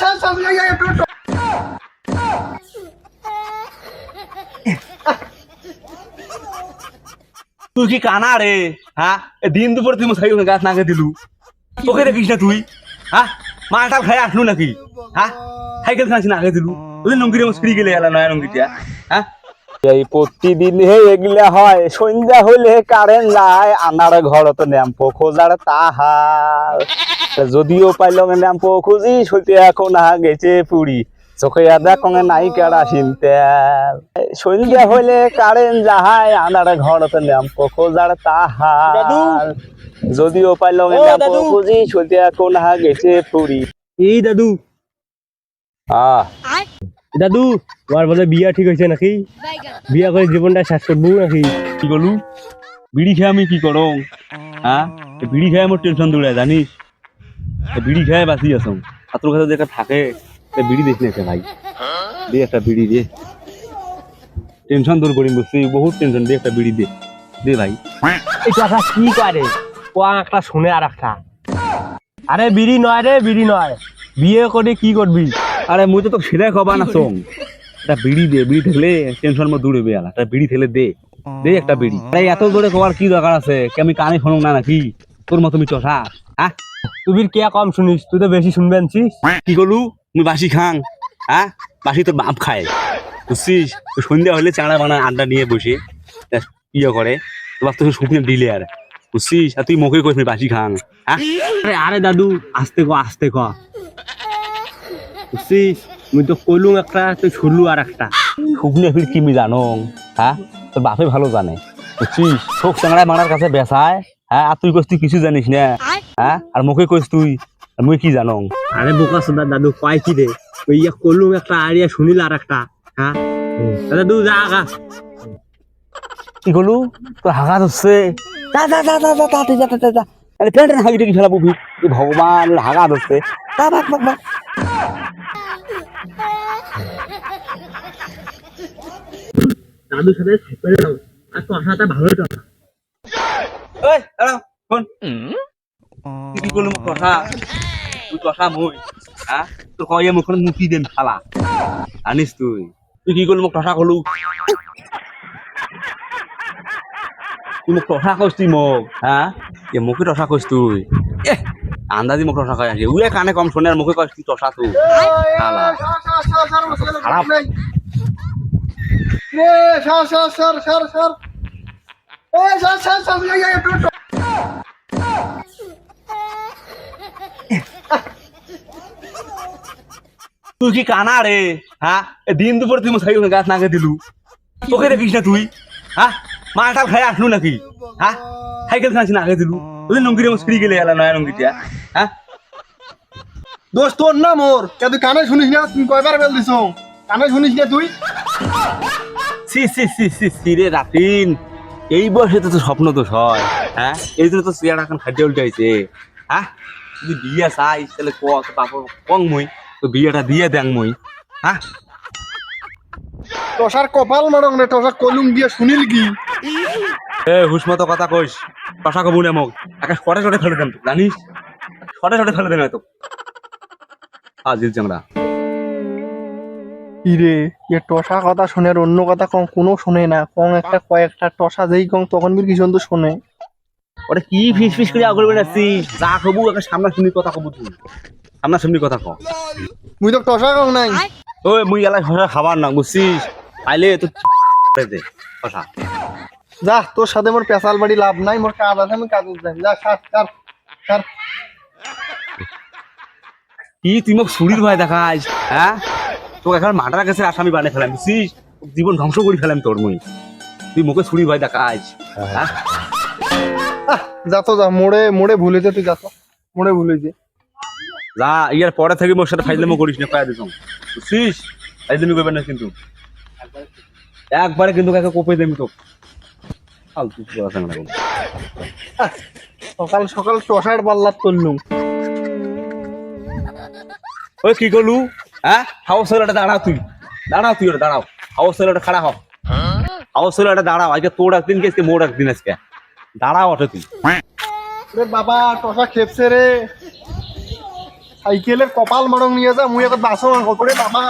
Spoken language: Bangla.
ছাড় এই, এই, একটু, একটু। তুই কি কানা রে? হ্যাঁ? দিন দুপুর তুই সাইকেল গাছ নাগে দিলু। তোকে দেখিস না তুই? হ্যাঁ? মালটা খাই আসলু নাকি? হ্যাঁ? সাইকেল খাস নাগে দিলু। তুই নঙ্গিরে মুসকিরি গেলে এলা নয়া নঙ্গিটা হ্যাঁ? এই প্রতিদিন হে এগুলা হয় সন্ধ্যা হইলে কারেন্ট যায় আনার ঘর তো ন্যাম্পো খোঁজার তাহার। যদিও পাইলাম ন্যাম্পো খুঁজি সইতে এখন গেছে পুরি। চোখে আদা কঙে নাই কেরাসিন তেল সন্ধ্যা হইলে কারেন্ট যাহায় আনার ঘর তো ন্যাম্পো খোঁজার তাহার। যদিও পাইলাম ন্যাম্পো খুঁজি সইতে এখন গেছে পুরি। এই দাদু। আহ। দাদু তোমার বলে বিয়া ঠিক হয়েছে নাকি? বিয়া করে জীবনটা শেষ করব নাকি? কি করলু বিড়ি খেয়ে আমি কি করো হ্যাঁ বিড়ি খেয়ে আমার টেনশন দৌড়ায় জানিস বিড়ি খেয়ে বাঁচি আছো। আর তোর কাছে দেখা থাকে বিড়ি দেখ না ভাই। দে একটা বিড়ি দে। টেনশন দূর করিম বুঝছি বহুত টেনশন দে একটা বিড়ি দে। দে ভাই। কথা কি করে ও একটা শুনে আর একটা আরে বিড়ি নয় রে বিড়ি নয় বিয়ে করে কি করবি আরে মুই তো তোকে সেটাই কবা না সোম একটা বিড়ি দে বিড়ি থাকলে টেনশন মো দূরে বে আলা। একটা বিড়ি থাকলে দে। দে একটা বিড়ি। আরে এত দূরে কবার কি দরকার আছে? কি আমি কানে শুনুম না নাকি? তোর মতো আমি চষা। হ্যাঁ তুই কে কম শুনিস? তুই তো বেশি শুনবে আনছিস কি করলু? মুই বাসি খাং। হ্যাঁ বাসি তোর বাপ খায়। বুঝছিস? তো সন্ধ্যা হলে চাঁড়া বানা আড্ডা নিয়ে বসে। ইয়ে করে। তোমার তো শুকনো দিলে আর। বুঝছিস? আর তুই মুখে কইস বাসি খাং। হ্যাঁ আরে আরে দাদু আস্তে ক আস্তে ক। বুঝছিস? মুই তো কইলুম একটা তুই শুনলু আর একটা। শুকনো ফির কি মি জানো হ্যাঁ তোর বাপে ভালো জানে। বুঝছিস? শোক চাংড়ায় মারার কাছে বেসায় হ্যাঁ আর তুই কইস তুই কিছু জানিস না হ্যাঁ আর মুখে কইস তুই মুই কি জানো? আরে বোকা সোদা দাদু কয় কি রে? ওই ইয়া একটা আরিয়া শুনিল আর একটা হ্যাঁ দাদু যা আগা কি করলু তোর হাগাত হচ্ছে যা যা যা যা যা যা যা আরে প্যান্টের হাগি ভি? এ ভগবান তা বাক বাক বাক দাদুর সাথে থাকবে না আর তোর সাথে ভালো তো এই দাঁড়াও তুই কি করলু মুখ কথা? তুই কথা মই হ্যাঁ? তোর কয়ে মুখ মুখি দেন ফালা জানিস তুই? তুই কি করলু মুখ কথা কলু? তুই মোক কথা কইস তুই মোক হ্যাঁ এ মুখে টসা কইস তুই। আন্দাজি মুখ কয় আছে উয়ে কানে কম শোনে আর মুখে ছাড়, ছাড়, ওর ছেলে খারাপ। তুই কি কানা রে? হ্যাঁ দিন দুপুর তুই সাইকেল গাছ নাগে দিলু। তোকে দেখিস না তুই? হ্যাঁ মালটাল খাই আসলু নাকি? হ্যাঁ সাইকেল খাস নাগে দিলু। তুই লঙ্গিরে মুসকিরি গেলে এলা নয়া লঙ্গিটা। হ্যাঁ? দোষ তোর না মোর। কে তুই কানে শুনিস না? তুমি কয়বার বেল দিছ? কানে শুনিস না তুই? সি সি সি সি সি রে রাতিন এই বয়সে তো স্বপ্ন তো হয় হ্যাঁ? এই জন্য তো চেয়ার এখন খাদ্য উল্টাইছে হ্যাঁ? যদি বিয়ে চাই তাহলে ক তোর বাপ কং মই? তো বিয়েটা দিয়ে দেং মই। হ্যাঁ? টসার কপাল মারং রে টসার কলুম দিয়ে শুনিল কি? এ হুসমতো কথা কইস। কথা কবু না মোক একে শটে শটে ফেলে দেন জানিস? শটে শটে ফেলে দেন তো আজিল চাংড়া ইরে এ টসা কথা শুনে আর অন্য কথা কম কোনো শুনে না। কম একটা কয়েকটা টসা যেই কম তখন বীর কিছু তো শুনে। ওটা কি ফিস ফিস করে আগল বেড়াচ্ছিস যা কবু একে সামনা সামনি কথা কবু তুই। সামনা সামনি কথা ক। মুই তো টসা কম নাই। ওই মুই এলাই খাবার না বুঝছিস? আইলে তো দে শশা যা তোর সাথে মোর পেশাল বাড়ি লাভ নাই মোর কাজ আছে আমি কাজ যাই। যা সার সার সার। কি তুই মোক চুরির ভয় দেখাস হ্যাঁ? তোকে এখন মার্ডার কাছে আসামি বানিয়ে ফেলাম বুঝছিস? জীবন ধ্বংস করে ফেলাম তোর মুই। তুই মুখে চুরির ভয় দেখাস হ্যাঁ? যা তো যা মোড়ে মোড়ে ভুলেছে তুই যা তো। মোড়ে ভুলেছে যা ইয়ার পরে থেকে মোর সাথে ফাইজলামো করিস না কয়া দিস বুঝছিস? ফাইজলামি করবেন না কিন্তু। একবারে কিন্তু কাকে কোপে দেবি তো ফালতু কথা না সকাল সকাল টসার পাল্লার তুললুম। ওই কি করলু? হ্যাঁ? হাওয়া ছেলেটা দাঁড়াও তুই। দাঁড়াও তুই ওটা দাঁড়াও। হাওয়া ছেলেটা খাড়া হ। হাওয়া ছেলেটা দাঁড়াও। আজকে তোর একদিন গেছে মোর একদিন আজকে। দাঁড়াও ওটা তুই রে বাবা টসা খেপছে রে। সাইকেলের কপাল মরং নিয়ে যা মুই এখন বাসো মাংস করে বাবা।